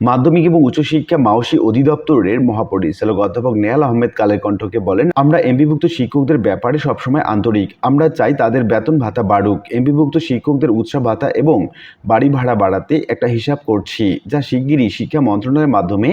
মাধ্যমিক এবং উচ্চশিক্ষা মাওসী অধিদপ্তরের মহাপরিচালক অধ্যাপক নেহাল আহমেদ কালের কণ্ঠকে বলেন, আমরা এমপিভুক্ত শিক্ষকদের ব্যাপারে সবসময় আন্তরিক। আমরা চাই তাদের বেতন ভাতা বাড়ুক। এমপিভুক্ত শিক্ষকদের উৎসাহ ভাতা এবং বাড়ি ভাড়া বাড়াতে একটা হিসাব করছি, যা শিগগিরই শিক্ষা মন্ত্রণালয়ের মাধ্যমে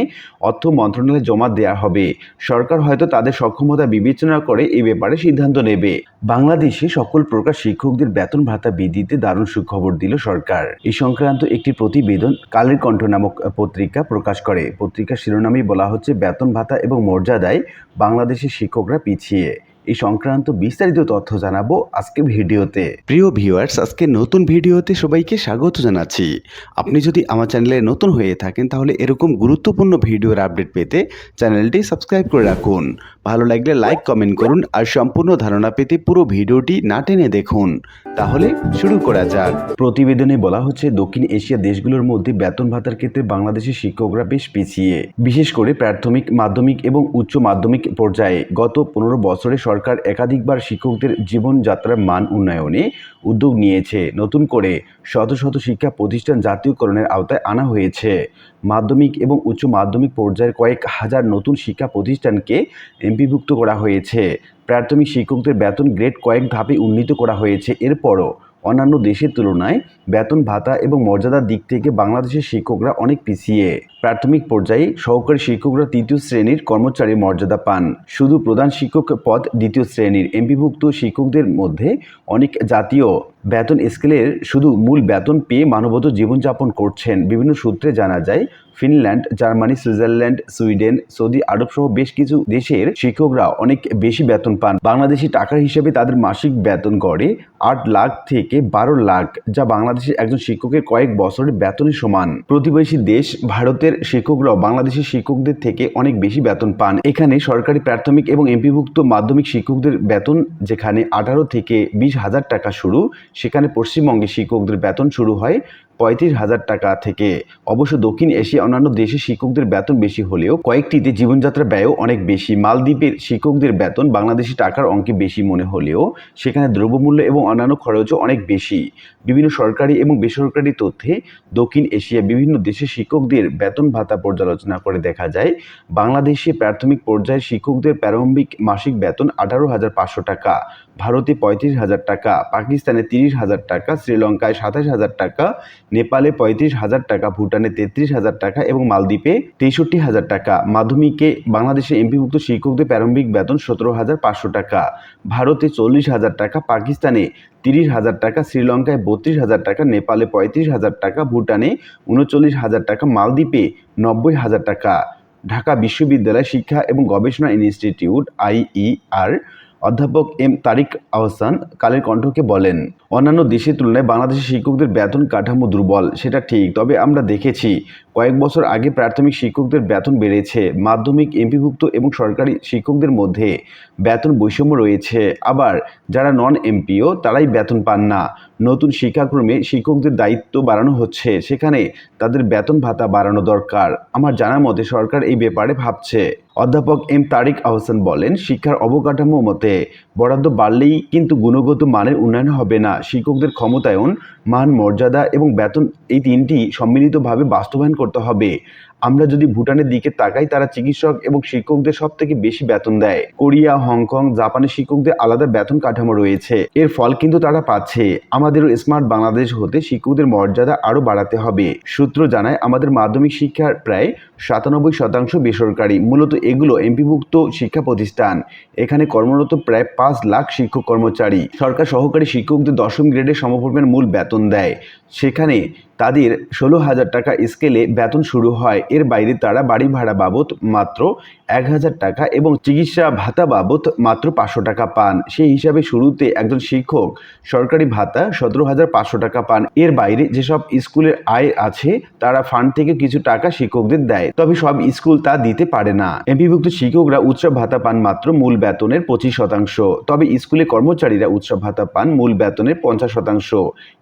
অর্থ মন্ত্রণালয়ে জমা দেওয়া হবে। সরকার হয়তো তাদের সক্ষমতা বিবেচনা করে এই ব্যাপারে সিদ্ধান্ত নেবে। বাংলাদেশে সকল প্রকার শিক্ষকদের বেতন ভাতা বৃদ্ধিতে দারুণ সুখবর দিল সরকার। এই সংক্রান্ত একটি প্রতিবেদন কালের কণ্ঠ নামক পত্রিকা প্রকাশ করে। পত্রিকার শিরোনামেই বলা হচ্ছে বেতন ভাতা এবং মর্যাদায় বাংলাদেশের শিক্ষকরা পিছিয়ে। এই সংক্রান্ত বিস্তারিত তথ্য জানাব আজকে ভিডিওতে। প্রিয় ভিউয়ার্স আজকে নতুন ভিডিওতে সবাইকে স্বাগত জানাচ্ছি। আপনি যদি আমার চ্যানেলে নতুন হয়ে থাকেন তাহলে এরকম গুরুত্বপূর্ণ ভিডিওর আপডেট পেতে চ্যানেলটি সাবস্ক্রাইব করে রাখুন। ভালো লাগলে লাইক কমেন্ট করুন আর সম্পূর্ণ ধারণা পেতে পুরো ভিডিওটি না টেনে দেখুন। তাহলে শুরু করা যাক। প্রতিবেদনে বলা হচ্ছে দক্ষিণ এশিয়া দেশগুলোর মধ্যে বেতন ভাতার ক্ষেত্রে বাংলাদেশের শিক্ষকরা বেশ পিছিয়ে। বিশেষ করে প্রাথমিক মাধ্যমিক এবং উচ্চ মাধ্যমিক পর্যায়ে গত পনেরো বছরে সরকার একাধিকবার শিক্ষকদের জীবনযাত্রার মান উন্নয়নে উদ্যোগ নিয়েছে। নতুন করে শত শত শিক্ষা প্রতিষ্ঠান জাতীয়করণের আওতায় আনা হয়েছে। মাধ্যমিক এবং উচ্চ মাধ্যমিক পর্যায়ের কয়েক হাজার নতুন শিক্ষা প্রতিষ্ঠানকে এমপিভুক্ত করা হয়েছে। প্রাথমিক শিক্ষকদের বেতন গ্রেড কয়েক ধাপে উন্নীত করা হয়েছে। এরপরও অন্যান্য দেশের তুলনায় বেতন, ভাতা এবং মর্যাদার দিক থেকে বাংলাদেশের শিক্ষকরা অনেক পিছিয়ে। প্রাথমিক পর্যায়ে সহকারী শিক্ষকরা তৃতীয় শ্রেণির কর্মচারী মর্যাদা পান। শুধু প্রধান শিক্ষক পদ দ্বিতীয় শ্রেণির এমপিভুক্ত শিক্ষকদের মধ্যে অনেক জাতীয় বেতন স্কেলের শুধু মূল বেতন পেয়ে মানবত জীবনযাপন করছেন। বিভিন্ন সূত্রে জানা যায় Finland, Germany, Switzerland, Sweden, Saudi আরব সহ বেশ কিছু দেশের শিক্ষকরা অনেক বেশি বেতন পান। বাংলাদেশি টাকার হিসেবে তাদের মাসিক বেতন গড়ে আট লাখ থেকে বারো লাখ, যা বাংলাদেশের একজন শিক্ষকের কয়েক বছরের বেতনের সমান। প্রতিবেশী দেশ ভারতের শিক্ষকরাও বাংলাদেশের শিক্ষকদের থেকে অনেক বেশি বেতন পান। এখানে সরকারি প্রাথমিক এবং এমপিভুক্ত মাধ্যমিক শিক্ষকদের বেতন, যেখানে আঠারো থেকে বিশ হাজার টাকা শুরু, সেখানে পশ্চিমবঙ্গে শিক্ষকদের বেতন শুরু হয় পঁয়ত্রিশ হাজার টাকা থেকে। অবশ্য দক্ষিণ এশিয়া অন্যান্য দেশের শিক্ষকদের বেতন বেশি হলেও কয়েকটিতে জীবনযাত্রা ব্যয়ও অনেক বেশি। মালদ্বীপের শিক্ষকদের বেতন বাংলাদেশি টাকার অঙ্কে বেশি মনে হলেও সেখানে দ্রব্যমূল্য এবং অন্যান্য খরচও অনেক বেশি। বিভিন্ন সরকারি এবং বেসরকারি তথ্যে দক্ষিণ এশিয়া বিভিন্ন দেশের শিক্ষকদের বেতন ভাতা পর্যালোচনা করে দেখা যায়, বাংলাদেশে প্রাথমিক পর্যায়ের শিক্ষকদের প্রারম্ভিক মাসিক বেতন আঠারো হাজার পাঁচশো টাকা। ভারতে পঁয়ত্রিশ হাজার টাকা, পাকিস্তানে তিরিশ হাজার টাকা, শ্রীলঙ্কায় সাতাশ হাজার টাকা, নেপালে পঁয়ত্রিশ হাজার টাকা, ভুটানে তেত্রিশ হাজার টাকা এবং মালদ্বীপে তেষট্টি হাজার টাকা। মাধ্যমিকে বাংলাদেশে এমপিভুক্ত শিক্ষকদের প্রারম্ভিক বেতন সতেরো হাজার পাঁচশো টাকা। ভারতে চল্লিশ হাজার টাকা, পাকিস্তানে তিরিশ হাজার টাকা, শ্রীলঙ্কায় বত্রিশ হাজার টাকা, নেপালে পঁয়ত্রিশ হাজার টাকা, ভুটানে উনচল্লিশ হাজার টাকা, মালদ্বীপে নব্বই হাজার টাকা। ঢাকা বিশ্ববিদ্যালয় শিক্ষা এবং গবেষণা ইনস্টিটিউট, আইইআর অধ্যাপক এম তারিক আহসান কালের কণ্ঠকে বলেন, অন্যান্য দেশের তুলনায় বাংলাদেশের শিক্ষকদের বেতন কাঠামো দুর্বল, সেটা ঠিক, তবে আমরা দেখেছি কয়েক বছর আগে প্রাথমিক শিক্ষকদের বেতন বেড়েছে, মাধ্যমিক, এমপিভুক্ত এবং সরকারি শিক্ষকদের মধ্যে বেতন বৈষম্য রয়েছে, আবার যারা নন এমপিও তারাই বেতন পান না। নতুন শিক্ষাক্রমে শিক্ষকদের দায়িত্ব বাড়ানো হচ্ছে, সেখানে তাদের বেতন ভাতা বাড়ানো দরকার। আমার জানা মতে সরকার এই ব্যাপারে ভাবছে। অধ্যাপক এম তারিক আহসান বলেন শিক্ষার অবকাঠামো মতে বরাদ্দ বাড়লেই কিন্তু গুণগত মানের উন্নয়ন হবে না। শিক্ষকদের ক্ষমতায়ন, মান, মর্যাদা এবং বেতন এই তিনটি সম্মিলিতভাবে বাস্তবায়ন করতে হবে। আমরা যদি ভুটানের দিকে তাকাই, তারা চিকিৎসক এবং শিক্ষকদের সব থেকে বেশি বেতন দেয়। কোরিয়া, হংকং, জাপানের শিক্ষকদের আলাদা বেতন কাঠামো রয়েছে। এর ফল কিন্তু তারা পাচ্ছে। আমাদেরও স্মার্ট বাংলাদেশ হতে শিক্ষকদের মর্যাদা আরও বাড়াতে হবে। সূত্র জানায়, আমাদের মাধ্যমিক শিক্ষার প্রায় সাতানব্বই শতাংশ বেসরকারি। মূলত এগুলো এমপিভুক্ত শিক্ষা প্রতিষ্ঠান। এখানে কর্মরত প্রায় পাঁচ লাখ শিক্ষক কর্মচারী। সরকার সহকারী শিক্ষকদের দশম গ্রেডের সমপরিমাণ মূল বেতন দেয়। সেখানে তাদের ষোলো হাজার টাকা স্কেলে বেতন শুরু হয়। এর বাইরে তারা বাড়ি ভাড়া বাবদ মাত্র এক হাজার টাকা এবং চিকিৎসা ভাতা বাবদ মাত্র পাঁচশো টাকা পান। সেই হিসাবে শুরুতে একজন শিক্ষক সরকারি ভাতা সতেরো হাজার পাঁচশো টাকা পান। এর বাইরে যেসব স্কুলের আয় আছে, তারা ফান্ড থেকে কিছু টাকা শিক্ষকদের দেয়। তবে সব স্কুল তা দিতে পারে না। এমপিভুক্ত শিক্ষকরা উৎসব ভাতা পান মাত্র মূল বেতনের পঁচিশ শতাংশ। তবে স্কুলে কর্মচারীরা উৎসব ভাতা পান, মূল বেতনের পঞ্চাশ শতাংশ।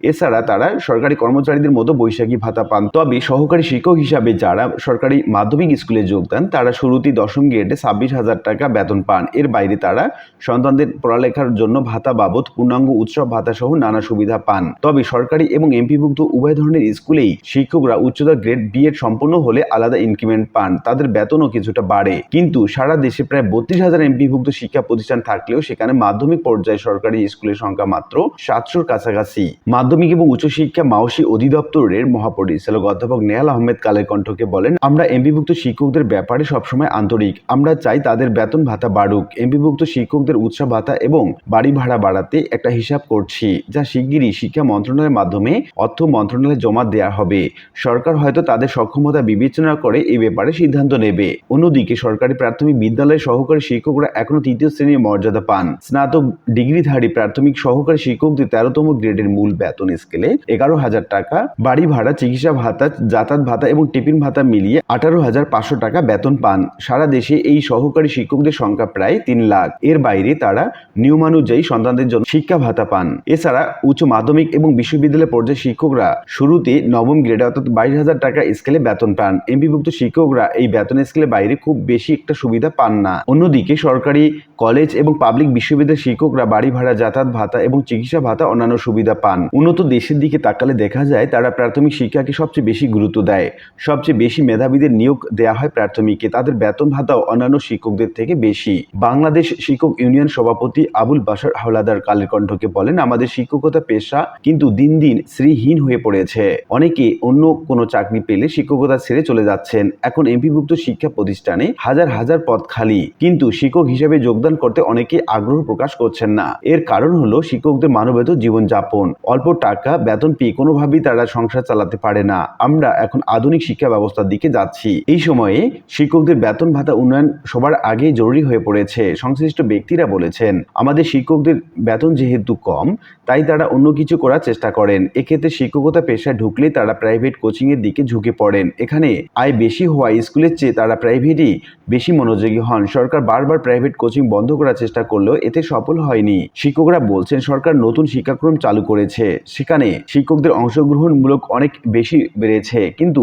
এছাড়া তারা সরকারি কর্মচারীদের মতো বৈশাখী ভাতা পান। তবে সহকারী শিক্ষক হিসাবে যারা সরকারি মাধ্যমিক স্কুলে যোগদান, তারা শুরুতেই দশম গ্রেডে ছাব্বিশ হাজার টাকা বেতন পান। এর বাইরে তারা সন্তানদের পড়ালেখার জন্য ভাতা বাবদ পূর্ণাঙ্গ উৎসব ভাতা সহ নানা সুবিধা পান। তবে সরকারি এবং এমপিভুক্ত উভয় ধরনের স্কুলেই শিক্ষকরা উচ্চতর গ্রেড বিএড সম্পন্ন হলে আলাদা ইনক্রিমেন্ট পান। তাদের বেতনও কিছুটা বাড়ে। কিন্তু সারা দেশে প্রায় বত্রিশ হাজার এমপিভুক্ত শিক্ষা প্রতিষ্ঠান থাকলেও সেখানে মাধ্যমিক পর্যায়ে সরকারি স্কুলের সংখ্যা মাত্র সাতশোর কাছাকাছি। মাধ্যমিক এবং উচ্চশিক্ষা মাওসী অধিদপ্তরের মহাপরিচালক অধ্যাপক নেহাল আহমেদ কালের কণ্ঠকে বলেন, আমরা এমবিভুক্ত শিক্ষকদের ব্যাপারে সবসময় আন্তরিক। আমরা চাই তাদের বেতন ভাতা বাড়ুক। এমবিভুক্ত শিক্ষকদের উৎসাহ ভাতা এবং বাড়ি ভাড়া বাড়াতে একটা হিসাব করছি, যা শিগগিরই শিক্ষা মন্ত্রণালয়ের মাধ্যমে অর্থ মন্ত্রণালয়ে জমা দেওয়া হবে। সরকার হয়তো তাদের সক্ষমতা বিবেচনা করে এই ব্যাপারে সিদ্ধান্ত নেবে। অন্যদিকে সরকারি প্রাথমিক বিদ্যালয়ের সহকারী শিক্ষকরা এখনও তৃতীয় শ্রেণির মর্যাদা পান। স্নাতক ডিগ্রিধারী প্রাথমিক সহকারী শিক্ষকদের তেরোতম গ্রেডের মূল বেতন স্কেলে এগারো হাজার টাকা, বাড়ি ভাড়া, চিকিৎসা ভাতা, যাতায়াত ভাতা এবং টিফিন ভাতা মিলিয়ে আঠারো হাজার পাঁচশো টাকা বেতন পান। সারা দেশে এই সহকারী শিক্ষকদের সংখ্যা প্রায় তিন লাখ। এর বাইরে তারা নিয়মানুযায়ী সন্তানদের জন্য শিক্ষা ভাতা পান। এছাড়া উচ্চ মাধ্যমিক এবং বিশ্ববিদ্যালয় পর্যায়ে শিক্ষকরা শুরুতে নবম গ্রেডে অর্থাৎ বাইশ হাজার টাকা স্কেলে বেতন পান। এমপিভুক্ত শিক্ষকরা এই বেতন স্কেলে বাইরে খুব বেশি একটা সুবিধা পান না। অন্যদিকে সরকারি কলেজ এবং পাবলিক বিশ্ববিদ্যালয়ের শিক্ষকরা বাড়ি ভাড়া, যাতায়াত ভাতা এবং চিকিৎসা ভাতা অন্যান্য সুবিধা পান। উন্নত দেশের দিকে তাকালে দেখা যায় তারা প্রাথমিক শিক্ষাকে সবচেয়ে বেশি গুরুত্ব দেয়। সবচেয়ে বেশি মেধাবীদের নিয়োগ দেওয়া হয় প্রাথমিকে। তাদের বেতন ভাতাও অন্যান্য শিক্ষকদের থেকে বেশি। বাংলাদেশ শিক্ষক ইউনিয়ন সভাপতি আবুল বাসার হাওলাদার কালের কণ্ঠকে বলেন, আমাদের শিক্ষকতা পেশা কিন্তু দিন দিন শ্রীহীন হয়ে পড়েছে। অনেকে অন্য কোনো চাকরি পেলে শিক্ষকতা ছেড়ে চলে যাচ্ছেন। এখন এমপিভুক্ত শিক্ষা প্রতিষ্ঠানে হাজার হাজার পদ খালি। কিন্তু শিক্ষক হিসেবে যোগদান করতে অনেকে আগ্রহ প্রকাশ করছেন না। এর কারণ হলো শিক্ষকদের মানবেত জীবনযাপন। অল্প টাকা, বেতন পেয়ে কোনোভাবেই তারা সংসার চালাতে পারে না। আমরা এখন আধুনিক শিক্ষা ব্যবস্থার দিকে যাচ্ছি। এই সময়ে শিক্ষকদের বেতন ভাতা উন্নয়ন সবার আগে জরুরি হয়ে পড়েছে, সংশ্লিষ্ট ব্যক্তিরা বলেছেন। আমাদের শিক্ষকদের বেতন যেহেতু কম, তাই তারা অন্য কিছু করার চেষ্টা করেন। এক্ষেত্রে শিক্ষকতা পেশায় ঢুকলে তারা প্রাইভেট কোচিং এর দিকে ঝুঁকে পড়েন। এখানে আয় বেশি হওয়া স্কুলের চেয়ে তারা প্রাইভেটই বেশি মনোযোগী হন। সরকার বারবার প্রাইভেট কোচিং বন্ধ করার চেষ্টা করলেও এতে সফল হয়নি। শিক্ষকরা বলছেন, সরকার নতুন শিক্ষাক্রম চালু করেছে। সেখানে শিক্ষকদের অংশগ্রহণমূলক অনেক বেশি বেড়েছে, কিন্তু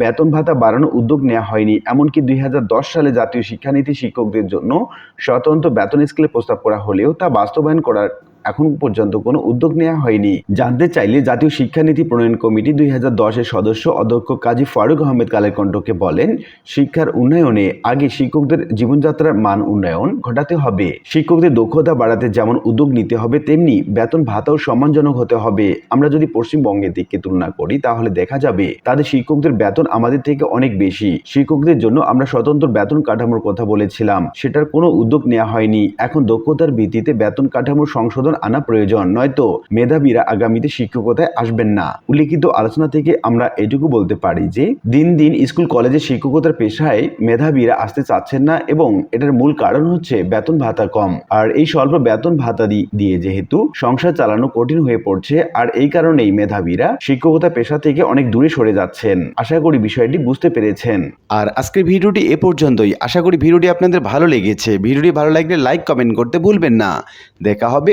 বেতন ভাতা বাড়ানোর উদ্যোগ নেওয়া হয়নি। এমনকি দুই হাজার দশ সালে জাতীয় শিক্ষানীতি শিক্ষকদের জন্য স্বতন্ত্র বেতন স্কেলে প্রস্তাব করা হলেও তা বাস্তবায়ন করার এখন পর্যন্ত কোনো উদ্যোগ নেওয়া হয়নি। জানতে চাইলে জাতীয় শিক্ষানীতি প্রণয়ন কমিটি দুই দশের সদস্য অধ্যক্ষ কাজী ফারুক আহমেদ কালের কণ্ঠকে বলেন, শিক্ষার উন্নয়নে আগে শিক্ষকদের জীবনযাত্রার মান উন্নয়ন ঘটাতে হবে। শিক্ষকদের দক্ষতা বাড়াতে যেমন উদ্যোগ নিতে হবে, তেমনি বেতন ভাতাও সম্মানজনক হতে হবে। আমরা যদি পশ্চিমবঙ্গের দিকে তুলনা করি, তাহলে দেখা যাবে তাদের শিক্ষকদের বেতন আমাদের থেকে অনেক বেশি। শিক্ষকদের জন্য আমরা স্বতন্ত্র বেতন কাঠামোর কথা বলেছিলাম। সেটার কোনো উদ্যোগ নেওয়া হয়নি। এখন দক্ষতার ভিত্তিতে বেতন কাঠামোর সংশোধন আনা প্রয়োজন। নয়তো মেধাবীরা আগামীতে শিক্ষকতায় আসবেন না। উল্লিখিত আলোচনা থেকে আমরা এটুকু বলতে পারি যে, দিন দিন স্কুল, কলেজে শিক্ষকতার পেশায় মেধাবীরা আসতে চাচ্ছেন না এবং এটার মূল কারণ হচ্ছে বেতন ভাতা কম। আর এই স্বল্প বেতন ভাতা দিয়ে যেহেতু সংসার চালানো কঠিন হয়ে পড়ছে, আর এই কারণেই মেধাবীরা শিক্ষকতা পেশা থেকে অনেক দূরে সরে যাচ্ছেন। আশা করি বিষয়টি বুঝতে পেরেছেন। আর আজকের ভিডিওটি এ পর্যন্তই। আশা করি ভিডিওটি আপনাদের ভালো লেগেছে। ভিডিওটি ভালো লাগলে লাইক, কমেন্ট করতে ভুলবেন না। দেখা হবে